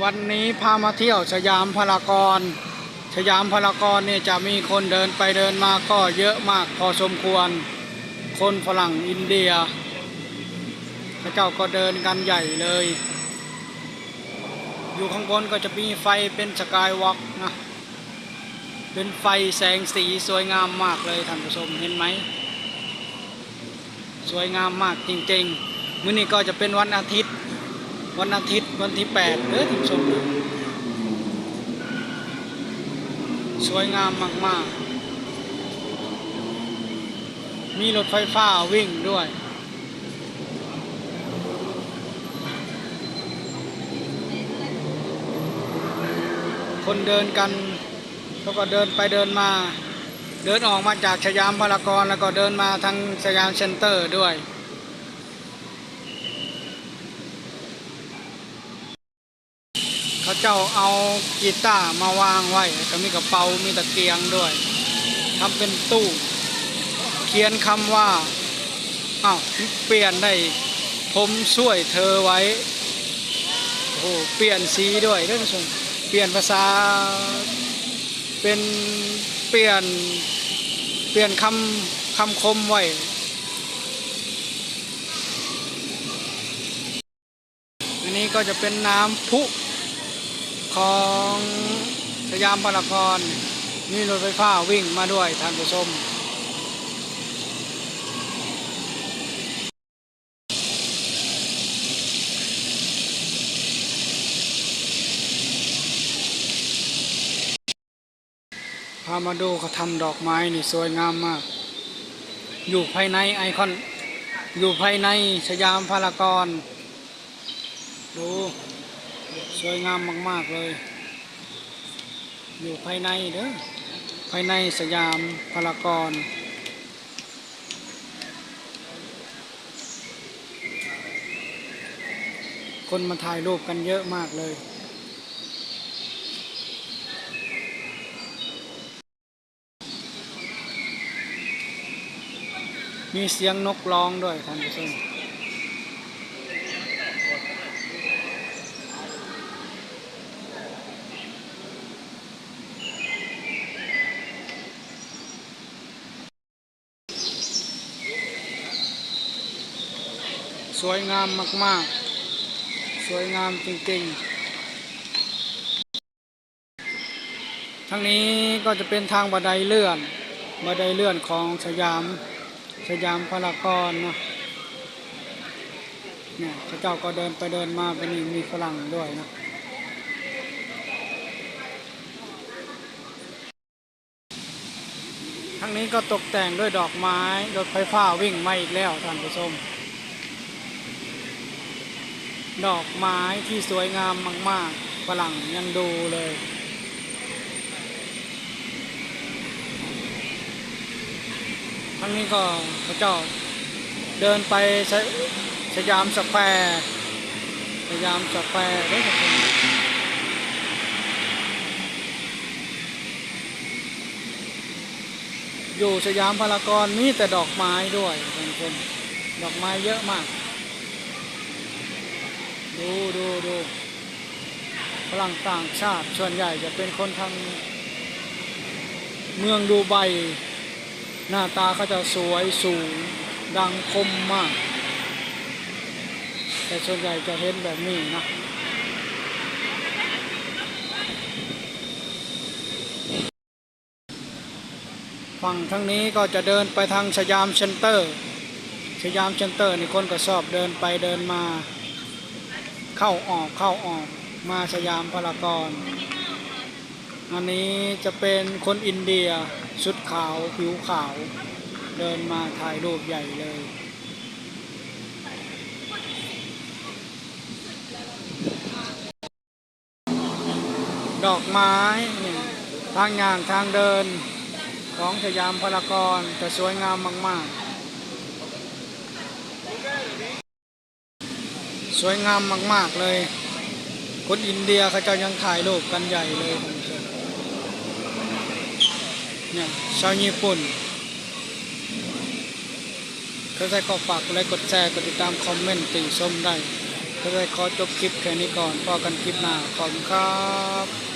วันนี้พามาเที่ยวสยามพารากอนสยามพารากอนเนี่ยจะมีคนเดินไปเดินมาก็เยอะมากพอสมควร คนฝรั่งอินเดียพระเจ้าก็เดินกันใหญ่เลย อยู่ข้างบนก็จะมีไฟเป็นสกายวอล์กนะ เป็นไฟแสงสีสวยงามมากเลยท่านผู้ชมเห็นไหม สวยงามมากจริงๆ มื้อนี้ก็จะเป็นวันอาทิตย์ วันอาทิตย์วันที่แปดเด้อท่านผู้ชมสวยงามมาก ๆ มีรถไฟฟ้าวิ่งด้วยคนเดินกันเขาก็เดินไปเดินมา เดินออกมาจากสยามพารากอนแล้วก็เดินมาทางสยามเซ็นเตอร์ด้วย เขาเจ้าเอากีตาร์มาวางไว้ก็มีกระเป๋ามีตะเกียงด้วยทำเป็นตู้ เขียนคำว่าอ้าวเปลี่ยนได้ผมช่วยเธอไว้โอ้โหเปลี่ยนสีด้วยท่านผู้ชมเปลี่ยนภาษาเป็นเปลี่ยนเปลี่ยนคำคำคมไว้อันนี้ก็จะเป็นน้ำพุ ของสยามพารากอนมีรถไฟฟ้าวิ่งมาด้วยท่านผู้ชมพามาดูเขาทำดอกไม้นี่สวยงามมาก อยู่ภายในไอคอน อยู่ภายในสยามพารากอน ดู วยงามมาก ๆ เลย อยู่ภายในเด้อภายในสยามพารากอนคนมาถ่ายรูปกันเยอะมากเลยมีเสียงนกร้องด้วยท่านผู้ชม สวยงามมาก ๆ สวยงามจริง ๆ ทั้งนี้ก็จะเป็นทางบันไดเลื่อน บันไดเลื่อนของสยาม สยามพารากอนเนาะเนี่ยพระเจ้าก็เดินไปเดินมาเป็นมีฝรั่งด้วยนะทั้งนี้ก็ตกแต่งด้วยดอกไม้รถไฟฟ้าวิ่งมาอีกแล้วท่านผู้ชม ดอกไม้ที่สวยงามมากๆฝรั่งยังดูเลย ทั้งนี้ก็พระเจ้าเดินไปสยามสแควร์สยามสแควร์ด้วยครับผมอยู่สยามพารากอนมีแต่ดอกไม้ด้วยท่านดอกไม้เยอะมาก ดูดูดูฝรั่งต่างชาติส่วนใหญ่จะเป็นคนทางเมืองดูไบหน้าตาเขาจะสวยสูงดังคมมาก แต่ส่วนใหญ่จะเห็นแบบนี้นะฝั่งทั้งนี้ก็จะเดินไปทางสยามเซ็นเตอร์สยามเซ็นเตอร์นี่คนก็ชอบเดินไปเดินมา เข้าออกเข้าออกมาสยามพารากอนอันนี้จะเป็นคนอินเดียชุดขาวผิวขาว เดินมาถ่ายรูปใหญ่เลย ดอกไม้ทางย่างทางเดินของสยามพารากอนจะสวยงามมาก ๆ สวยงามมาก ๆ เลย คนอินเดียเขาจะยังถ่ายรูปกันใหญ่เลยเนี่ยชาวญี่ปุ่นถ้าใครก็ฝากกดไลค์กดแชร์กดติดตามคอมเมนต์ติชมได้ถ้าใครขอจบคลิปแค่นี้ก่อนพอกันคลิปหน้าขอบคุณครับ